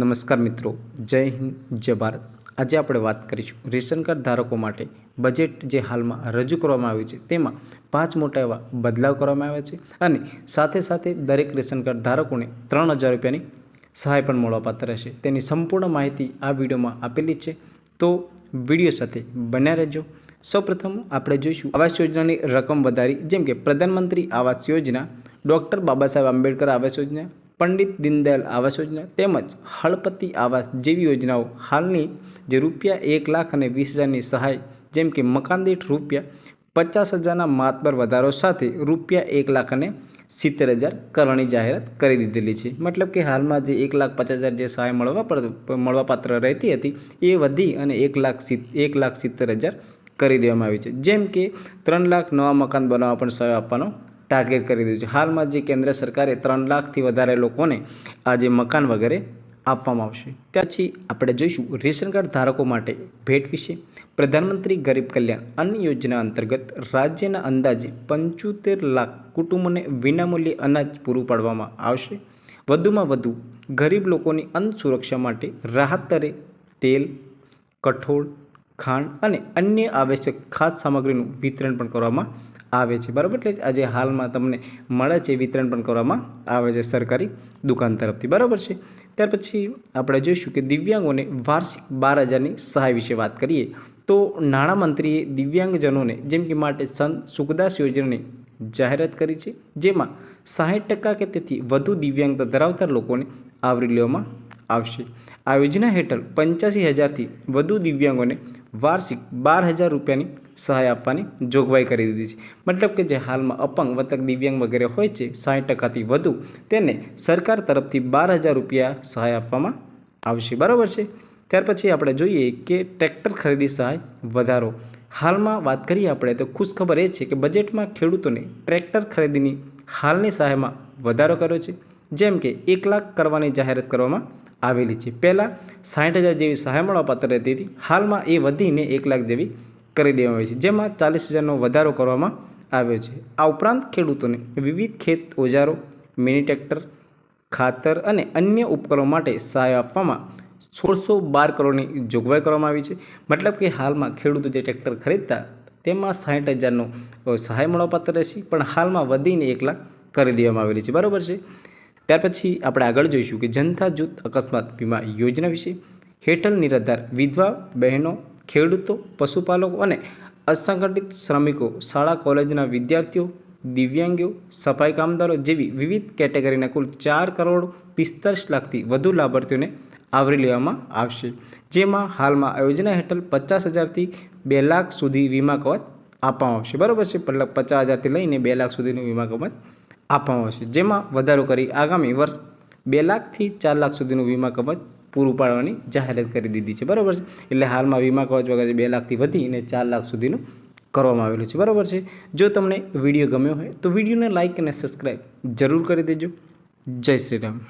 નમસ્કાર મિત્રો, જય હિન્દ, જય ભારત. આજે આપણે વાત કરીશું રેશન કાર્ડ ધારકો માટે બજેટ જે હાલમાં રજૂ કરવામાં આવ્યું છે, તેમાં પાંચ મોટા એવા બદલાવ કરવામાં આવ્યા છે અને સાથે સાથે દરેક રેશન કાર્ડ ધારકોને ત્રણ હજાર રૂપિયાની સહાય પણ મળવાપાત્ર રહેશે. તેની સંપૂર્ણ માહિતી આ વિડીયોમાં આપેલી છે. તો વીડિયો સાથે બન્યા રહેજો. સૌપ્રથમ આપણે જોઈશું આવાસ યોજનાની રકમ વધારી, જેમ કે પ્રધાનમંત્રી આવાસ યોજના, ડૉક્ટર બાબા સાહેબ આંબેડકર આવાસ યોજના પંડિત દીનદયાલ આવાસ યોજના તેમજ હળપતિ આવાસ જેવી યોજનાઓ હાલની જે રૂપિયા એક લાખ અને વીસ હજારની સહાય જેમ કે મકાન દીઠ રૂપિયા પચાસ હજારના માતબર વધારો સાથે રૂપિયા એક લાખ અને સિત્તેર હજાર કરવાની જાહેરાત કરી દીધેલી છે. મતલબ કે હાલમાં જે એક લાખ પચાસ હજાર જે સહાય મળવા પર મળવાપાત્ર રહેતી હતી, એ વધી અને એક લાખ એક લાખ સિત્તેર હજાર કરી દેવામાં આવી છે. જેમ કે ત્રણ લાખ નવા મકાન બનાવવા પણ સહાય આપવાનો ટાર્ગેટ કરી દીધું છે. હાલમાં જે કેન્દ્ર સરકારે ત્રણ લાખથી વધારે લોકોને આ જે મકાન વગેરે આપવામાં આવશે. ત્યાંથી આપણે જોઈશું રેશન કાર્ડ ધારકો માટે ભેટ વિશે. પ્રધાનમંત્રી ગરીબ કલ્યાણ અન્ન યોજના અંતર્ગત રાજ્યના અંદાજે પંચોતેર લાખ કુટુંબોને વિનામૂલ્યે અનાજ પૂરું પાડવામાં આવશે. વધુમાં વધુ, ગરીબ લોકોની અન્ન સુરક્ષા માટે રાહત દરે તેલ, કઠોળ ખાંડ અને અન્ય આવશ્યક ખાદ્ય સામગ્રીનું વિતરણ પણ કરવામાં આવે છે. બરાબર? એટલે આજે હાલમાં તમને મળે છે વિતરણ પણ કરવામાં આવે છે સરકારી દુકાન તરફથી. બરાબર છે? ત્યાર પછી આપણે જોઈશું કે દિવ્યાંગોને વાર્ષિક બાર હજારની સહાય વિશે વાત કરીએ તો નાણામંત્રીએ દિવ્યાંગજનોને જેમ કે માટે સંત સુખદાસ યોજનાની જાહેરાત કરી છે, જેમાં સાહીઠ ટકા કે તેથી વધુ દિવ્યાંગતા ધરાવતા લોકોને આવરી લેવામાં આવશે. આ યોજના હેઠળ પંચ્યાસી હજારથી વધુ દિવ્યાંગોને વાર્ષિક બાર હજાર રૂપિયાની સહાય આપવાની જોગવાઈ કરી દીધી છે. મતલબ કે જે હાલમાં અપંગ વતક દિવ્યાંગ વગેરે હોય છે સાઠ ટકાથી વધુ, તેને સરકાર તરફથી બાર હજાર રૂપિયા સહાય આપવામાં આવશે. બરાબર છે? ત્યાર પછી આપણે જોઈએ કે ટ્રેક્ટર ખરીદી સહાય વધારો. હાલમાં વાત કરીએ આપણે તો ખુશખબર એ છે કે બજેટમાં ખેડૂતોને ટ્રેક્ટર ખરીદીની હાલની સહાયમાં વધારો કર્યો છે. જેમ કે એક લાખ કરવાની જાહેરાત કરવામાં આવેલી છે. પહેલાં સાઠ હજાર જેવી સહાય મળવાપાત્ર રહેતી હતી. હાલમાં એ વધીને એક લાખ જેવી કરી દેવામાં આવી છે, જેમાં ચાલીસ હજારનો વધારો કરવામાં આવ્યો છે. આ ઉપરાંત ખેડૂતોને વિવિધ ખેત ઓજારો, મિની ટ્રેક્ટર, ખાતર અને અન્ય ઉપકરણો માટે સહાય આપવામાં સોળસો બાર કરોડની જોગવાઈ કરવામાં આવી છે. મતલબ કે હાલમાં ખેડૂતો જે ટ્રેક્ટર ખરીદતા તેમાં સાઠ હજારનો સહાય મળવાપાત્ર રહેશે, પણ હાલમાં વધીને એક લાખ કરી દેવામાં આવેલી છે. બરાબર છે? ત્યાર પછી આપણે આગળ જોઈશું કે જનતા જૂથ અકસ્માત વીમા યોજના વિશે. હેઠળ નિરાધાર વિધવા બહેનો, ખેડૂતો, પશુપાલકો અને અસંગઠિત શ્રમિકો, શાળા, કોલેજના વિદ્યાર્થીઓ દિવ્યાંગીઓ સફાઈ કામદારો જેવી વિવિધ કેટેગરીના કુલ ચાર કરોડ પિસ્તાલીસ લાખથી વધુ લાભાર્થીઓને આવરી લેવામાં આવશે. જેમાં હાલમાં યોજના હેઠળ પચાસ હજારથી બે લાખ સુધી વીમા કવચ આપવામાં આવશે. બરાબર છે? પહેલાં પચાસ હજારથી લઈને બે લાખ સુધીનું વીમા કવચ આપવામાં આવશે. જેમાં વધારો કરી આગામી વર્ષ બે લાખથી ચાર લાખ સુધીનું વીમા કવચ પૂરું પાડવાની જાહેરાત કરી દીધી છે. બરાબર છે? એટલે હાલમાં વીમા કવચ વગેરે બે લાખથી વધીને ચાર લાખ સુધીનું કરવામાં આવેલું છે. બરાબર છે? જો તમને વીડિયો ગમ્યો હોય તો વિડીયોને લાઇક અને સબસ્ક્રાઈબ જરૂર કરી દેજો. જય શ્રી રામ.